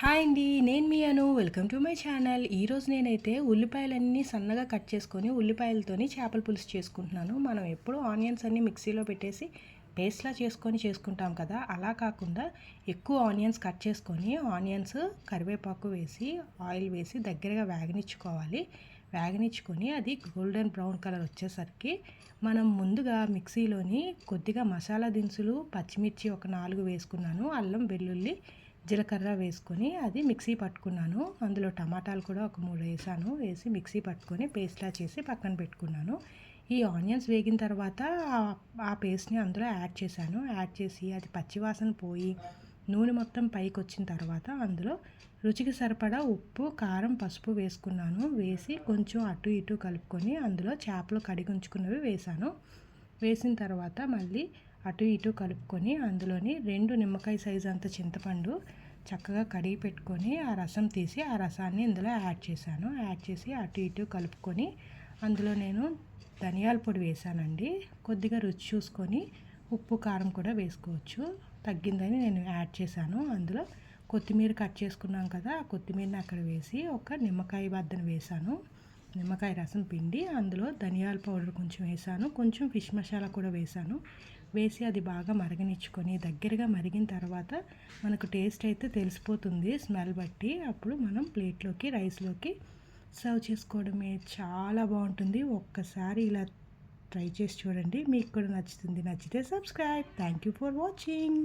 Hi అండి నేను మీ Anu. Welcome to my channel. ఈరోజు నేనైతే ఉల్లిపాయలన్నీ సన్నగా కట్ చేసుకొని ఉల్లిపాయలతోని చేపల పులుసు చేసుకుంటున్నాను. మనం ఎప్పుడూ ఆనియన్స్ అన్నీ మిక్సీలో పెట్టేసి పేస్ట్లా చేసుకొని చేసుకుంటాం కదా. అలా కాకుండా ఎక్కువ ఆనియన్స్ కట్ చేసుకొని ఆనియన్స్ కరివేపాకు వేసి ఆయిల్ వేసి దగ్గరగా వేగనిచ్చుకోవాలి. వేగనిచ్చుకొని అది గోల్డెన్ బ్రౌన్ కలర్ వచ్చేసరికి మనం ముందుగా మిక్సీలోని కొద్దిగా మసాలా దినుసులు పచ్చిమిర్చి ఒక నాలుగు వేసుకున్నాను. అల్లం వెల్లుల్లి జీలకర్ర వేసుకొని అది మిక్సీ పట్టుకున్నాను. అందులో టమాటాలు కూడా ఒక మూడు వేసాను. వేసి మిక్సీ పట్టుకొని పేస్ట్లా చేసి పక్కన పెట్టుకున్నాను. ఈ ఆనియన్స్ వేగిన తర్వాత ఆ పేస్ట్ని అందులో యాడ్ చేశాను. యాడ్ చేసి అది పచ్చివాసన పోయి నూనె మొత్తం పైకి వచ్చిన తర్వాత అందులో రుచికి సరిపడా ఉప్పు కారం పసుపు వేసుకున్నాను. వేసి కొంచెం అటు ఇటు కలుపుకొని అందులో చేపలు కడిగి ఉంచుకున్నవి వేసాను. వేసిన తర్వాత మళ్ళీ అటు ఇటు కలుపుకొని అందులోని రెండు నిమ్మకాయ సైజు అంత చింతపండు చక్కగా కడిగి పెట్టుకొని ఆ రసం తీసి ఆ రసాన్ని ఇందులో యాడ్ చేశాను. యాడ్ చేసి అటు ఇటు కలుపుకొని అందులో నేను ధనియాల పొడి వేసానండి కొద్దిగా రుచి చూసుకొని ఉప్పు కారం కూడా వేసుకోవచ్చు. తగ్గిందని నేను యాడ్ చేశాను. అందులో కొత్తిమీర కట్ చేసుకున్నాం కదా ఆ కొత్తిమీరని అక్కడ వేసి ఒక నిమ్మకాయ బద్దను వేసాను నిమ్మకాయ రసం పిండి అందులో ధనియాల పౌడర్ కొంచెం వేసాను. కొంచెం ఫిష్ మసాలా కూడా వేసాను. వేసి అది బాగా మరగనిచ్చుకొని దగ్గరగా మరిగిన తర్వాత మనకు టేస్ట్ అయితే తెలిసిపోతుంది స్మెల్ బట్టి. అప్పుడు మనం ప్లేట్లోకి రైస్లోకి సర్వ్ చేసుకోవడమే చాలా బాగుంటుంది. ఒక్కసారి ఇలా ట్రై చేసి చూడండి. మీకు కూడా నచ్చుతుంది. నచ్చితే subscribe. Thank you for watching.